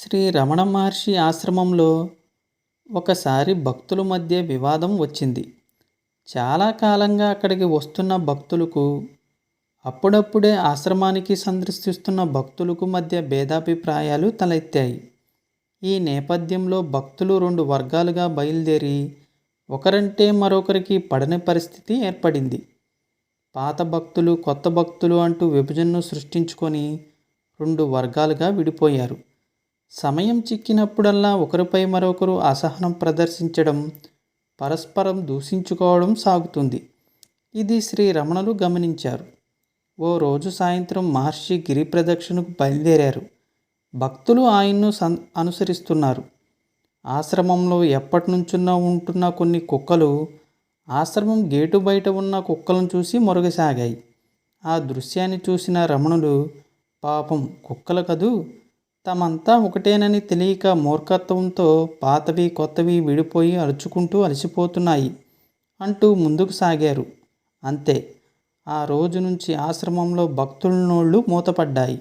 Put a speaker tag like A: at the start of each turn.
A: శ్రీ రమణ మహర్షి ఆశ్రమంలో ఒకసారి భక్తుల మధ్య వివాదం వచ్చింది. చాలా కాలంగా అక్కడికి వస్తున్న భక్తులకు అప్పుడప్పుడే ఆశ్రమానికి సందర్శిస్తున్న భక్తులకు మధ్య భేదాభిప్రాయాలు తలెత్తాయి. ఈ నేపథ్యంలో భక్తులు రెండు వర్గాలుగా బయలుదేరి ఒకరంటే మరొకరికి పడని పరిస్థితి ఏర్పడింది. పాత భక్తులు కొత్త భక్తులు అంటూ విభజనను సృష్టించుకొని రెండు వర్గాలుగా విడిపోయారు. సమయం చిక్కినప్పుడల్లా ఒకరిపై మరొకరు అసహనం ప్రదర్శించడం పరస్పరం దూషించుకోవడం సాగుతుంది. ఇది శ్రీ రమణులు గమనించారు. ఓ రోజు సాయంత్రం మహర్షి గిరి ప్రదక్షిణకు బయలుదేరారు. భక్తులు ఆయన్ను సం అనుసరిస్తున్నారు. ఆశ్రమంలో ఎప్పటి ఉంటున్న కొన్ని కుక్కలు ఆశ్రమం గేటు బయట ఉన్న కుక్కలను చూసి మొరగసాగాయి. ఆ దృశ్యాన్ని చూసిన రమణులు పాపం కుక్కలు కదూ తమంతా ఒకటేనని తెలియక మూర్ఖత్వంతో పాతవి కొత్తవి విడిపోయి అరుచుకుంటూ అలసిపోతున్నాయి అంటూ ముందుకు సాగారు. అంతే. ఆ రోజు నుంచి ఆశ్రమంలో భక్తులనోళ్ళు మూతపడ్డాయి.